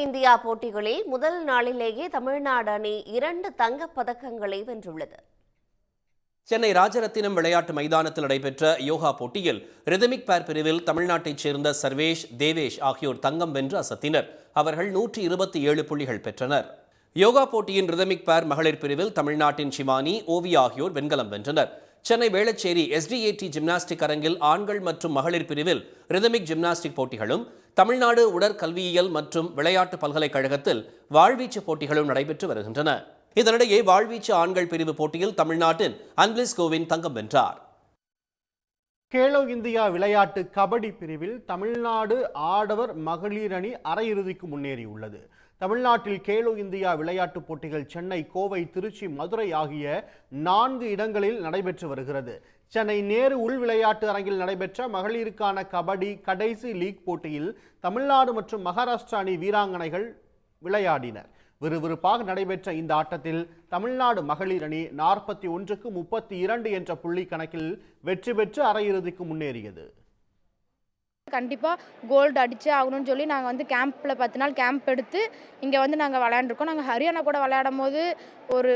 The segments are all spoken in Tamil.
இந்தியா போட்டிகளில் முதல் நாளிலேயே தமிழ்நாடு அணி இரண்டு தங்கப் பதக்கங்களை வென்றுள்ளது. சென்னை ராஜரத்தினம் விளையாட்டு மைதானத்தில் நடைபெற்ற யோகா போட்டியில் ரிதமிக் பேர் பிரிவில் தமிழ்நாட்டைச் சேர்ந்த சர்வேஷ் தேவேஷ் ஆகியோர் தங்கம் வென்று அசத்தினர். அவர்கள் நூற்றி இருபத்தி ஏழு புள்ளிகள் பெற்றனர். யோகா போட்டியின் ரிதமிக் பேர் மகளிர் பிரிவில் தமிழ்நாட்டின் ஷிமானி ஓவி ஆகியோர் வெண்கலம் வென்றனர். சென்னை வேளச்சேரி எஸ்டிஏடி ஜிம்னாஸ்டிக் அரங்கில் ஆண்கள் மற்றும் மகளிர் பிரிவில் ரிதமிக் ஜிம்னாஸ்டிக் போட்டிகளும் தமிழ்நாடு உடற்கல்வியியல் மற்றும் விளையாட்டு பல்கலைக்கழகத்தில் வாழ்வீச்சு போட்டிகளும் நடைபெற்று வருகின்றன. இதனிடையே வாழ்வீச்சு ஆண்கள் பிரிவு போட்டியில் தமிழ்நாட்டின் அன்பிலிஸ் கோவிந்த் தங்கம் வென்றார். கேலோ இந்தியா விளையாட்டு கபடி பிரிவில் தமிழ்நாடு ஆடவர் மகளிர் அணி அரையிறுதிக்கு முன்னேறியுள்ளது. தமிழ்நாட்டில் கேலோ இந்தியா விளையாட்டுப் போட்டிகள் சென்னை கோவை திருச்சி மதுரை ஆகிய நான்கு இடங்களில் நடைபெற்று வருகிறது. சென்னை நேரு உள் விளையாட்டு அரங்கில் நடைபெற்ற மகளிருக்கான கபடி கடைசி லீக் போட்டியில் தமிழ்நாடு மற்றும் மகாராஷ்டிரா அணி வீராங்கனைகள் விளையாடினர் விறுவிறுப்பாக நடைபெற்ற இந்த ஆட்டத்தில் தமிழ்நாடு மகளிர் அணி நாற்பத்தி ஒன்றுக்கு முப்பத்தி இரண்டு என்ற புள்ளி கணக்கில் வெற்றி பெற்று அரையிறுதிக்கு முன்னேறியது. கண்டிப்பாக கோல்டு அடிச்சே ஆகணும்னு சொல்லி நாங்கள் வந்து கேம்பில் பத்து நாள் கேம்ப் எடுத்து இங்கே வந்து நாங்கள் விளையாண்டுருக்கோம். நாங்கள் ஹரியானா கூட விளையாடும் போது ஒரு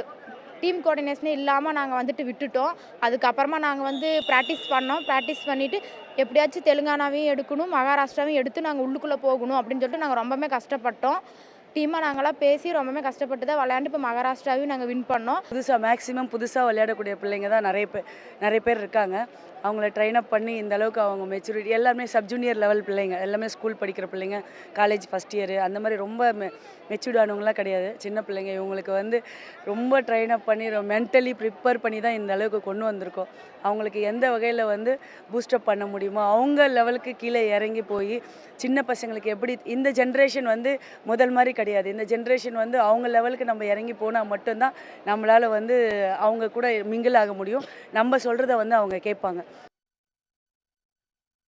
டீம் கோஆர்டினேஷனே இல்லாமல் நாங்கள் வந்துட்டு விட்டுட்டோம். அதுக்கப்புறமா நாங்கள் வந்து ப்ராக்டிஸ் பண்ணோம். ப்ராக்டிஸ் பண்ணிவிட்டு எப்படியாச்சும் தெலுங்கானாவையும் எடுக்கணும் மகாராஷ்டிராவையும் எடுத்து நாங்கள் உள்ளுக்குள்ளே போகணும் அப்படின்னு சொல்லிட்டு நாங்கள் ரொம்பவே கஷ்டப்பட்டோம். டீமாக நாங்களாம் பேசி ரொம்பவே கஷ்டப்பட்டு தான் விளையாண்டு இப்போ மகாராஷ்டிராவையும் நாங்கள் வின் பண்ணோம். புதுசாக மேக்ஸிமம் புதுசாக விளையாடக்கூடிய பிள்ளைங்க தான் நிறைய பேர் நிறைய பேர் இருக்காங்க. அவங்கள ட்ரெயின் அப் பண்ணி இந்த அளவுக்கு அவங்க மெச்சூரிட்டி எல்லாமே சப்ஜூனியர் லெவல் பிள்ளைங்க எல்லாமே ஸ்கூல் படிக்கிற பிள்ளைங்க காலேஜ் ஃபஸ்ட் இயர் அந்த மாதிரி ரொம்ப மெ மெச்சூர்டானவங்களாம் கிடையாது. சின்ன பிள்ளைங்க இவங்களுக்கு வந்து ரொம்ப ட்ரெயின் அப் பண்ணி மென்டலி ப்ரிப்பேர் பண்ணி தான் இந்த அளவுக்கு கொண்டு வந்திருக்கோம். அவங்களுக்கு எந்த வகையில் வந்து பூஸ்டப் பண்ண முடியுமோ அவங்க லெவலுக்கு கீழே இறங்கி போய் சின்ன பசங்களுக்கு எப்படி இந்த ஜென்ரேஷன் வந்து முதல் மாதிரி கிடையாது. இந்த ஜென்ரேஷன் வந்து அவங்க லெவலுக்கு நம்ம இறங்கி போனால் மட்டும்தான் நம்மளால் வந்து அவங்க கூட மிங்கிள் ஆக முடியும். நம்ம சொல்கிறத வந்து அவங்க கேட்பாங்க.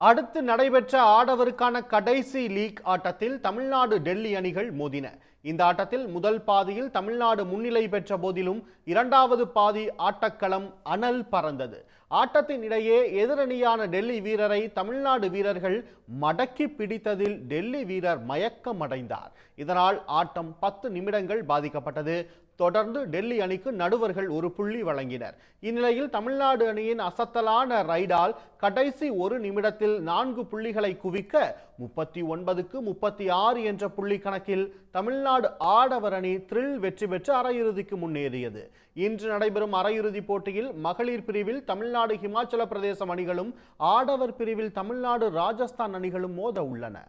அடுத்து நடைபெற்ற ஆடவருக்கான கடைசி லீக் ஆட்டத்தில் தமிழ்நாடு டெல்லி அணிகள் மோதின. இந்த ஆட்டத்தில் முதல் பாதியில் தமிழ்நாடு முன்னிலை பெற்ற போதிலும் இரண்டாவது பாதி ஆட்டக்களம் அனல் பறந்தது. ஆட்டத்தின் இடையே எதிரணியான டெல்லி வீரரை தமிழ்நாடு வீரர்கள் மடக்கி பிடித்ததில் டெல்லி வீரர் மயக்கமடைந்தார். இதனால் ஆட்டம் பத்து நிமிடங்கள் பாதிக்கப்பட்டது. தொடர்ந்து டெல்லி அணிக்கு நடுவர்கள் ஒரு புள்ளி வழங்கினர். இந்நிலையில் தமிழ்நாடு அணியின் அசத்தலான ரைடால் கடைசி ஒரு நிமிடத்தில் நான்கு புள்ளிகளை குவிக்க முப்பத்தி ஒன்பதுக்கு முப்பத்தி ஆறு என்ற புள்ளி கணக்கில் தமிழ்நாடு ஆடவர் அணி த்ரில் வெற்றி பெற்று அரையிறுதிக்கு முன்னேறியது. இன்று நடைபெறும் அரையிறுதிப் போட்டியில் மகளிர் பிரிவில் தமிழ்நாடு ஹிமாச்சல பிரதேசம் அணிகளும் ஆடவர் பிரிவில் தமிழ்நாடு ராஜஸ்தான் அணிகளும் மோத உள்ளன.